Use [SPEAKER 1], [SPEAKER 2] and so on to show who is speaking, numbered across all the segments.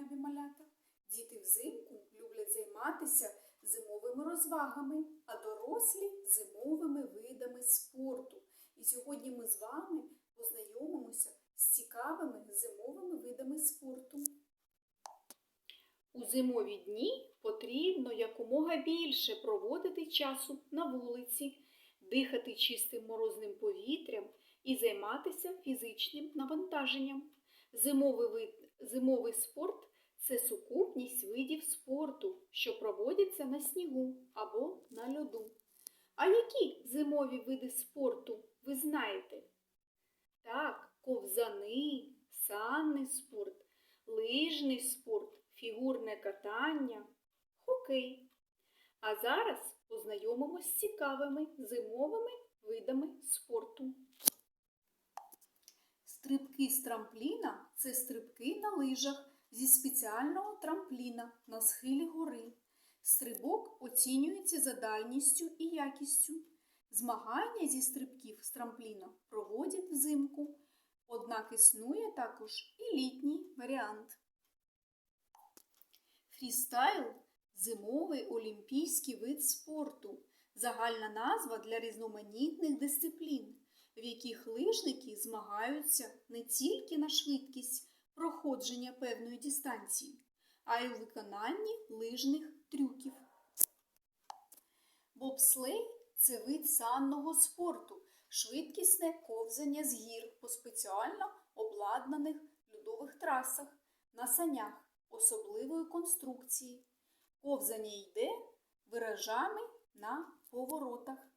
[SPEAKER 1] любі малята! Діти взимку люблять займатися зимовими розвагами, а дорослі зимовими видами спорту. І сьогодні ми з вами познайомимося з цікавими зимовими видами спорту. У зимові дні потрібно якомога більше проводити часу на вулиці, дихати чистим морозним повітрям і займатися фізичним навантаженням. Зимовий вид, зимовий спорт це сукупність видів спорту, що проводяться на снігу або на льоду. А які зимові види спорту ви знаєте? Так, ковзани, санний спорт, лижний спорт, фігурне катання, хокей. А зараз познайомимось з цікавими зимовими видами спорту. Стрибки з трампліна це стрибки на лижах зі спеціального трампліна на схилі гори. Стрибок оцінюється за дальністю і якістю. Змагання зі стрибків з трампліна проводять взимку, однак існує також і літній варіант. Фрістайл зимовий олімпійський вид спорту, загальна назва для різноманітних дисциплін, в яких лижники змагаються не тільки на швидкість проходження певної дистанції, а й у виконанні лижних трюків. Бобслей це вид санного спорту, швидкісне ковзання з гір по спеціально обладнаних льодових трасах на санях особливої конструкції. Ковзання йде виражами на поворотах.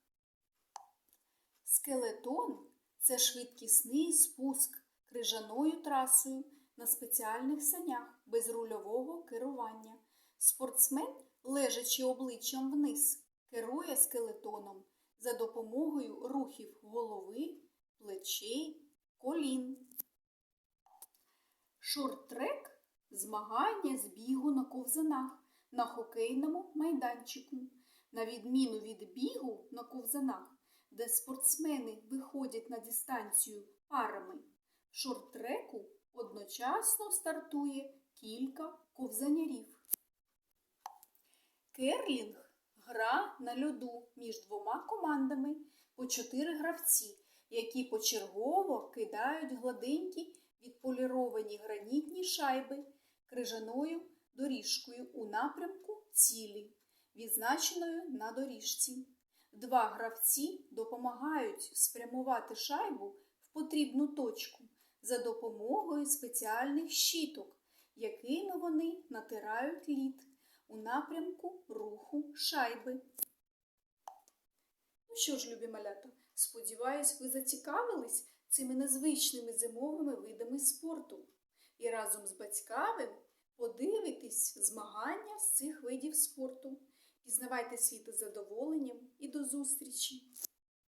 [SPEAKER 1] Скелетон це швидкісний спуск крижаною трасою на спеціальних санях без рульового керування. Спортсмен, лежачи обличчям вниз, керує скелетоном за допомогою рухів голови, плечей, колін. Шорт-трек змагання з бігу на ковзанах на хокейному майданчику. На відміну від бігу на ковзанах, де спортсмени виходять на дистанцію парами, в шорт-треку одночасно стартує кілька ковзанярів. Керлінг гра на льоду між двома командами по чотири гравці, які почергово кидають гладенькі відполіровані гранітні шайби крижаною доріжкою у напрямку цілі, відзначеною на доріжці. Два гравці допомагають спрямувати шайбу в потрібну точку за допомогою спеціальних щіток, якими вони натирають лід у напрямку руху шайби. Ну що ж, любі малята, сподіваюсь, ви зацікавились цими незвичними зимовими видами спорту і разом з батьками подивитесь змагання з цих видів спорту. Пізнавайте світ із задоволенням і до зустрічі!